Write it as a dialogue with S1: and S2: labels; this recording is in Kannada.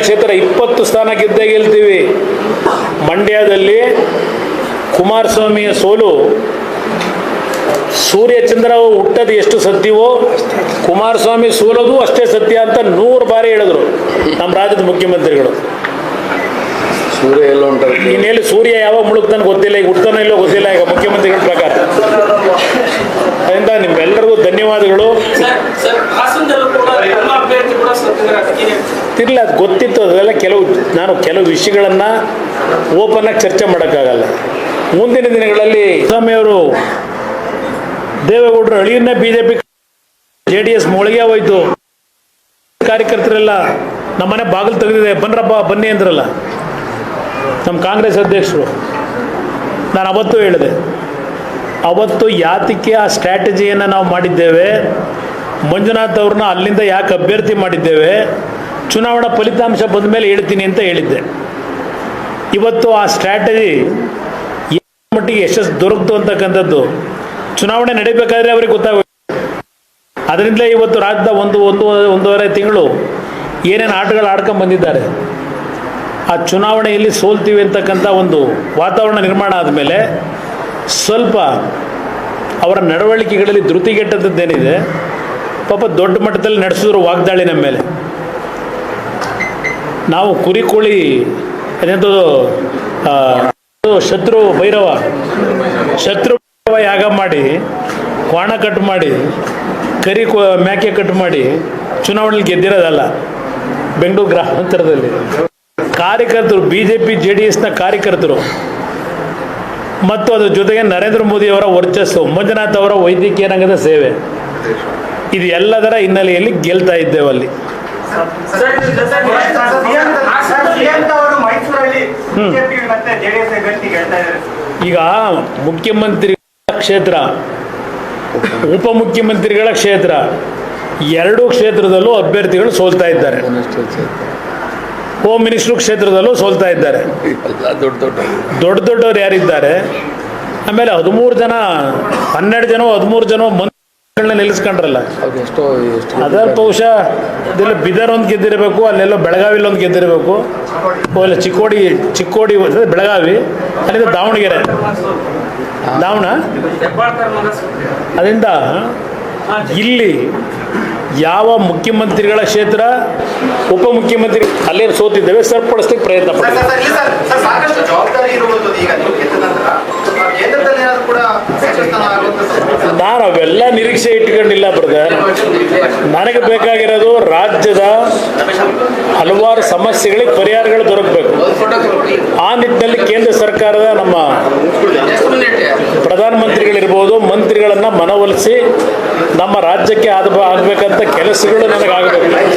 S1: ಕ್ಷೇತ್ರ ಇಪ್ಪತ್ತು ಸ್ಥಾನ ಗೆದ್ದೇ ಗೆಲ್ತೀವಿ. ಮಂಡ್ಯದಲ್ಲಿ ಕುಮಾರಸ್ವಾಮಿಯ ಸೋಲು. ಸೂರ್ಯಚಂದ್ರ ಹುಟ್ಟದ ಎಷ್ಟು ಸತ್ಯವೋ ಕುಮಾರಸ್ವಾಮಿ ಸೋಲೋದು ಅಷ್ಟೇ ಸತ್ಯ ಅಂತ ನೂರು ಬಾರಿ ಹೇಳಿದ್ರು ನಮ್ಮ ರಾಜ್ಯದ ಮುಖ್ಯಮಂತ್ರಿಗಳು.
S2: ಸೂರ್ಯ ಎಲ್ಲ
S1: ಇನ್ನೆಲ್ಲಿ ಸೂರ್ಯ ಯಾವಾಗ ಮುಳುಗ್ತಾನೆ ಗೊತ್ತಿಲ್ಲ ಈಗ ಹುಡ್ತಾನೋ ಇಲ್ಲೋ ಗೊತ್ತಿಲ್ಲ ಈಗ ಮುಖ್ಯಮಂತ್ರಿಗಳ ಪ್ರಕಾರ. ಅದರಿಂದ ನಿಮ್ಮೆಲ್ಲರಿಗೂ ಧನ್ಯವಾದಗಳು. ತಿರ್ಲಿ ಅದು ಗೊತ್ತಿತ್ತು ಅದೆಲ್ಲ ಕೆಲವು ನಾನು ಕೆಲವು ವಿಷಯಗಳನ್ನು ಓಪನ್ನಾಗಿ ಚರ್ಚೆ ಮಾಡೋಕ್ಕಾಗಲ್ಲ. ಮುಂದಿನ ದಿನಗಳಲ್ಲಿ ಸ್ವಾಮಿಯವರು ದೇವೇಗೌಡರು ಅಳಿಯನ್ನೇ B J P J D S ಮೊಳಗೆ ಹೋಯ್ತು. ಕಾರ್ಯಕರ್ತರೆಲ್ಲ ನಮ್ಮನೆ ಬಾಗಿಲು ತೆಗೆದಿದೆ, ಬನ್ರಪ್ಪ ಬನ್ನಿ ಅಂದ್ರಲ್ಲ. ನಮ್ಮ ಕಾಂಗ್ರೆಸ್ ಅಧ್ಯಕ್ಷರು. ನಾನು ಅವತ್ತು ಹೇಳಿದೆ, ಅವತ್ತು ಯಾತಕ್ಕೆ ಆ ಸ್ಟ್ರಾಟಜಿಯನ್ನು ನಾವು ಮಾಡಿದ್ದೇವೆ? ಮಂಜುನಾಥ್ ಅವ್ರನ್ನ ಅಲ್ಲಿಂದ ಯಾಕೆ ಅಭ್ಯರ್ಥಿ ಮಾಡಿದ್ದೇವೆ? ಚುನಾವಣಾ ಫಲಿತಾಂಶ ಬಂದ ಮೇಲೆ ಹೇಳ್ತೀನಿ ಅಂತ ಹೇಳಿದ್ದೆ. ಇವತ್ತು ಆ ಸ್ಟ್ರಾಟಜಿ ಮಟ್ಟಿಗೆ ಯಶಸ್ಸು ದೊರಕ್ತು ಅಂತಕ್ಕಂಥದ್ದು ಚುನಾವಣೆ ನಡೀಬೇಕಾದ್ರೆ ಅವ್ರಿಗೆ ಗೊತ್ತಾಗ ಅದರಿಂದಲೇ ಇವತ್ತು ರಾಜ್ಯದ ಒಂದು ಒಂದು, ಒಂದೂವರೆ ತಿಂಗಳು ಏನೇನು ಆಟಗಳು ಆಡ್ಕೊಂಡು ಬಂದಿದ್ದಾರೆ. ಆ ಚುನಾವಣೆಯಲ್ಲಿ ಸೋಲ್ತೀವಿ ಅಂತಕ್ಕಂಥ ಒಂದು ವಾತಾವರಣ ನಿರ್ಮಾಣ ಆದಮೇಲೆ ಸ್ವಲ್ಪ ಅವರ ನಡವಳಿಕೆಗಳಲ್ಲಿ ಧೃತಿಗೆಟ್ಟದ್ದೇನಿದೆ ಪಾಪ ದೊಡ್ಡ ಮಟ್ಟದಲ್ಲಿ ನಡೆಸಿದ್ರು ವಾಗ್ದಾಳಿ ನಮ್ಮ ಮೇಲೆ. ನಾವು ಕುರಿ ಕೋಳಿ ಅದೇಂಥದ್ದು ಆ, ಶತ್ರು ಭೈರವ ಶತ್ರು ಭೈರವ ಯಾಗ ಮಾಡಿ ಕ್ವಾಣ ಕಟ್ ಮಾಡಿ ಕರಿ ಮ್ಯಾಕೆ ಕಟ್ ಮಾಡಿ ಚುನಾವಣೆಯಲ್ಲಿ ಗೆದ್ದಿರೋದಲ್ಲ ಬೆಂಗಳೂರು ಗ್ರಾಮಾಂತರದಲ್ಲಿ. ಕಾರ್ಯಕರ್ತರು B J P J D ಎಸ್ನ ಕಾರ್ಯಕರ್ತರು ಮತ್ತು ಅದ್ರ ಜೊತೆಗೆ ನರೇಂದ್ರ ಮೋದಿಯವರ ವರ್ಚಸ್ಸು ಮಂಜುನಾಥ್ ಅವರ ವೈದ್ಯಕೀಯ ರಂಗದ ಸೇವೆ. ಇದು ಎಲ್ಲದರ ಹಿನ್ನೆಲೆಯಲ್ಲಿ ಗೆಲ್ತಾ ಇದ್ದೇವೆ ಅಲ್ಲಿ. ಈಗ ಮುಖ್ಯಮಂತ್ರಿ ಕ್ಷೇತ್ರ ಉಪ ಮುಖ್ಯಮಂತ್ರಿಗಳ ಕ್ಷೇತ್ರ, ಎರಡೂ ಕ್ಷೇತ್ರದಲ್ಲೂ ಅಭ್ಯರ್ಥಿಗಳು ಸೋಲ್ತಾ ಇದ್ದಾರೆ. ಹೋಮ್ ಮಿನಿಸ್ಟ್ರು ಕ್ಷೇತ್ರದಲ್ಲೂ ಸೋಲ್ತಾ ಇದ್ದಾರೆ.
S2: ದೊಡ್ಡ
S1: ದೊಡ್ಡವ್ರು ಯಾರಿದ್ದಾರೆ? ಆಮೇಲೆ ಹದಿಮೂರು ಜನ, ಹನ್ನೆರಡು ಜನ, ಹದಿಮೂರು ಜನ ಮಂತ್ರಿಗಳನ್ನ ನಿಲ್ಲಿಸ್ಕೊಂಡ್ರಲ್ಲ.
S2: ಅವ್ರು ಎಷ್ಟೋ ಎಷ್ಟು
S1: ಅದರ ಬಹುಶಃ ಇದೆಲ್ಲ ಬಿದರ್ ಒಂದು ಗೆದ್ದಿರಬೇಕು ಅಲ್ಲೆಲ್ಲೋ ಬೆಳಗಾವಿಲಿ ಒಂದು ಗೆದ್ದಿರಬೇಕು. ಅಲ್ಲ ಚಿಕ್ಕೋಡಿ ಚಿಕ್ಕೋಡಿ ಅದೇ ಬೆಳಗಾವಿ ಅಲ್ಲಿಂದ ದಾವಣಗೆರೆ. ದಾವಣ? ಅದರಿಂದ ಇಲ್ಲಿ ಯಾವ ಮುಖ್ಯಮಂತ್ರಿಗಳ ಕ್ಷೇತ್ರ ಉಪಮುಖ್ಯಮಂತ್ರಿ ಅಲ್ಲೇ ಸೋತಿದ್ದೇವೆ ಸರಿಪಡಿಸ್ಲಿಕ್ಕೆ ಪ್ರಯತ್ನ ಪಡ್ತೀವಿ. ನಾನು ಅವೆಲ್ಲ ನಿರೀಕ್ಷೆ ನನಗೆ ಬೇಕಾಗಿರೋದು ರಾಜ್ಯದ ಹಲವಾರು ಸಮಸ್ಯೆಗಳಿಗೆ ಪರಿಹಾರಗಳು ದೊರಕಬೇಕು. ಆ ನಿಟ್ಟಿನಲ್ಲಿ ಕೇಂದ್ರ ಸರ್ಕಾರದ ನಮ್ಮ ಪ್ರಧಾನಮಂತ್ರಿಗಳಿರ್ಬೋದು, ಮಂತ್ರಿಗಳನ್ನು ಮನವೊಲಿಸಿ ನಮ್ಮ ರಾಜ್ಯಕ್ಕೆ ಆದ ಆಗಬೇಕಂತ ಕೆಲಸಗಳು ನನಗಾಗಬೇಕು.